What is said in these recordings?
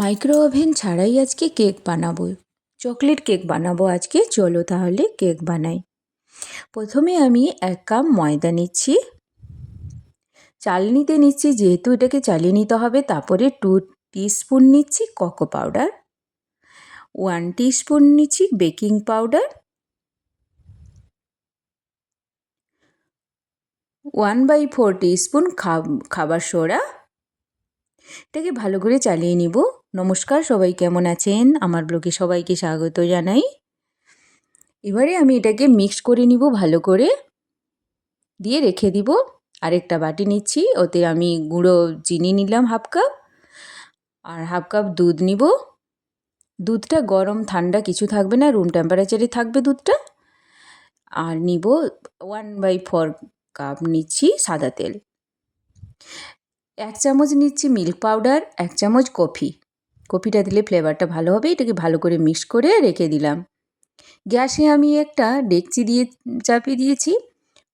Micro oven ছাড়াই আজকে cake বানাবো। চকলেট কেক বানাবো আজকে, চলো তাহলে কেক বানাই। প্রথমে আমি এক কাপ ময়দা নিচ্ছি। চালনিতে নিচ্ছি, যেহেতু এটাকে চালিয়ে নিতে হবে, তারপরে টু স্পুন নিচ্ছি কোকো পাউডার ওয়ান স্পুন নিচ্ছি baking powder one by four spoon খাবার সোডা। এটাকে ভালো করে চালিয়ে নিব। নমস্কার, সবাই কেমন আছেন? আমার ব্লগে সবাইকে স্বাগত জানাই। এবারে আমি এটাকে মিক্স করে নিব ভালো করে। দিয়ে রেখে দিব। আরেকটা বাটি নিচ্ছি, ওতে আমি গুঁড়ো চিনি নিলাম হাফ কাপ। আর হাফ কাপ দুধ নিব। দুধটা গরম ঠান্ডা কিছু থাকবে না রুম টেম্পারেচারে থাকবে দুধটা। আর নিব ওয়ান বাই ফোর কাপ নিচ্ছি সাদা তেল। এক চামচ নিচ্ছি মিল্ক পাউডার এক চামচ কফি কফিটা দিলে ফ্লেভারটা ভালো হবে, এটাকে ভালো করে মিক্স করে রেখে দিলাম। গ্যাসে আমি একটা ডেকচি দিয়ে, চাপিয়ে দিয়েছি।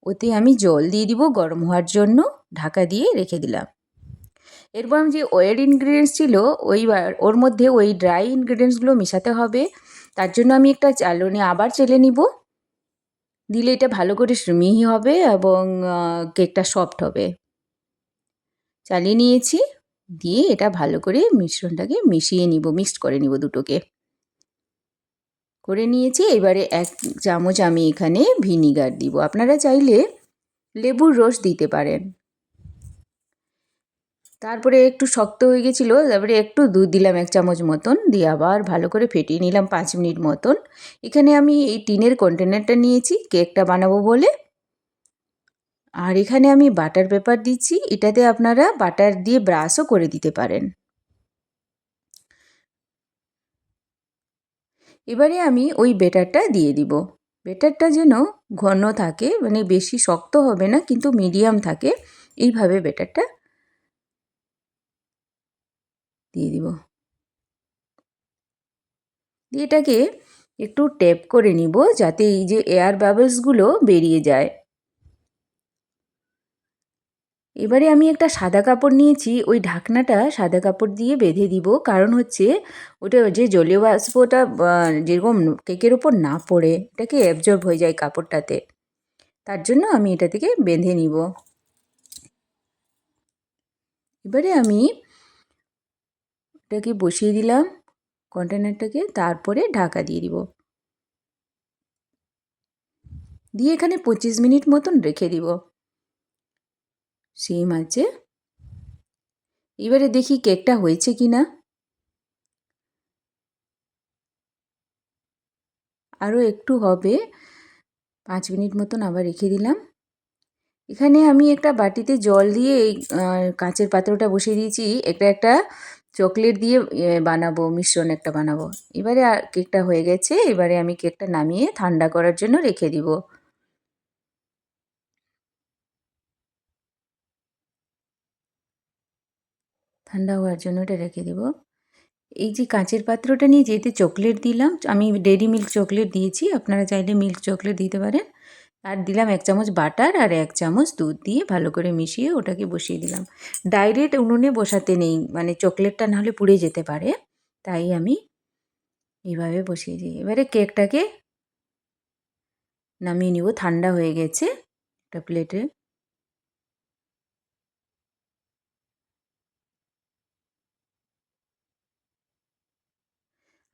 ওতে আমি জল দিয়ে দিব গরম হওয়ার জন্য, ঢাকা দিয়ে রেখে দিলাম। এরপর আমি যে ওয়ের ইনগ্রিডিয়েন্টস ছিল ওই ওর মধ্যে ওই ড্রাই ইনগ্রিডিয়েন্টসগুলো মেশাতে হবে। তার জন্য আমি একটা চালনি আবার চেলে নিব। দিলে এটা ভালো করে মিহি হবে এবং কেকটা সফট হবে। চালিয়ে নিয়েছি। দিয়ে এটা ভালো করে মিশ্রণটাকে মিশিয়ে নিব মিক্সড করে নিব দুটোকে। করে নিয়েছি, এবারে এক চামচ আমি এখানে ভিনিগার দিব। আপনারা চাইলে লেবুর রস দিতে পারেন। তারপরে একটু শক্ত হয়ে গেছিল, তারপরে একটু দুধ দিলাম এক চামচ মতন, দিয়ে আবার ভালো করে ফেটিয়ে নিলাম পাঁচ মিনিট মতন। এখানে আমি এই টিনের কন্টেনারটা নিয়েছি কেকটা বানাবো বলে। আর এখানে আমি বাটার পেপার দিচ্ছি, এটাতে আপনারা বাটার দিয়ে ব্রাশও করে দিতে পারেন। এবারে আমি ওই বেটারটা দিয়ে দিব। বেটারটা যেন ঘন থাকে মানে বেশি শক্ত হবে না, কিন্তু মিডিয়াম থাকে, এইভাবে বেটারটা দিয়ে দিব। দিয়ে এটাকে একটু টেপ করে নিব, যাতে এই যে এয়ার বাবলসগুলো বেরিয়ে যায়। এবারে আমি একটা সাদা কাপড় নিয়েছি, ওই ঢাকনাটা সাদা কাপড় দিয়ে বেঁধে দিব। কারণ হচ্ছে ওটা যে জলীয় বাষ্পটা যেরকম কেকের ওপর না পড়ে, এটাকে অ্যাবজর্ব হয়ে যায় কাপড়টাতে। তার জন্য আমি এটা থেকে বেঁধে নিব। এবারে আমি এটাকে বসিয়ে দিলাম কন্টেনারটাকে তারপরে ঢাকা দিয়ে দিব। দিয়ে এখানে পঁচিশ মিনিট মতন রেখে দিব। সেম আছে। এবারে দেখি কেকটা হয়েছে কি না আরও একটু হবে। পাঁচ মিনিট মতন আবার রেখে দিলাম। এখানে আমি একটা বাটিতে জল দিয়ে এই কাঁচের পাত্রটা বসিয়ে দিয়েছি। একটা একটা চকলেট দিয়ে বানাবো, মিশ্রণ একটা বানাবো। এবারে কেকটা হয়ে গেছে। এবারে আমি কেকটা নামিয়ে ঠান্ডা করার জন্য রেখে দিব। ঠান্ডা হওয়ার জন্য এটা রেখে দেব। এই যে কাঁচের পাত্রটা নিয়ে যেতে চকলেট দিলাম, আমি ডেরি মিল্ক চকলেট দিয়েছি, আপনারা চাইলে মিল্ক চকলেট দিতে পারেন। আর দিলাম এক চামচ বাটার আর এক চামচ দুধ দিয়ে ভালো করে মিশিয়ে ওটাকে বসিয়ে দিলাম। ডাইরেক্ট উনুনে বসাতে নেই মানে চকলেটটা নাহলে পুড়ে যেতে পারে, তাই আমি এইভাবে বসিয়ে দিই। এবারে কেকটাকে নামিয়ে নিব, ঠান্ডা হয়ে গেছে একটা প্লেটে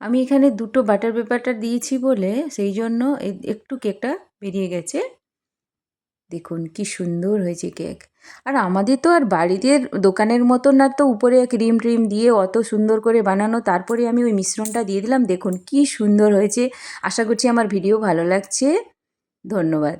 আমি এখানে দুটো বাটার পেপারটা দিয়েছি বলে সেই জন্য একটু কেকটা বেরিয়ে গেছে। দেখুন কি সুন্দর হয়েছে কেক আর আমাদের তো আর বাড়িতে দোকানের মতো না তো উপরে ক্রিম ট্রিম দিয়ে অত সুন্দর করে বানানো, তারপরে আমি ওই মিশ্রণটা দিয়ে দিলাম। দেখুন কি সুন্দর হয়েছে। আশা করছি আমার ভিডিও ভালো লাগছে। ধন্যবাদ।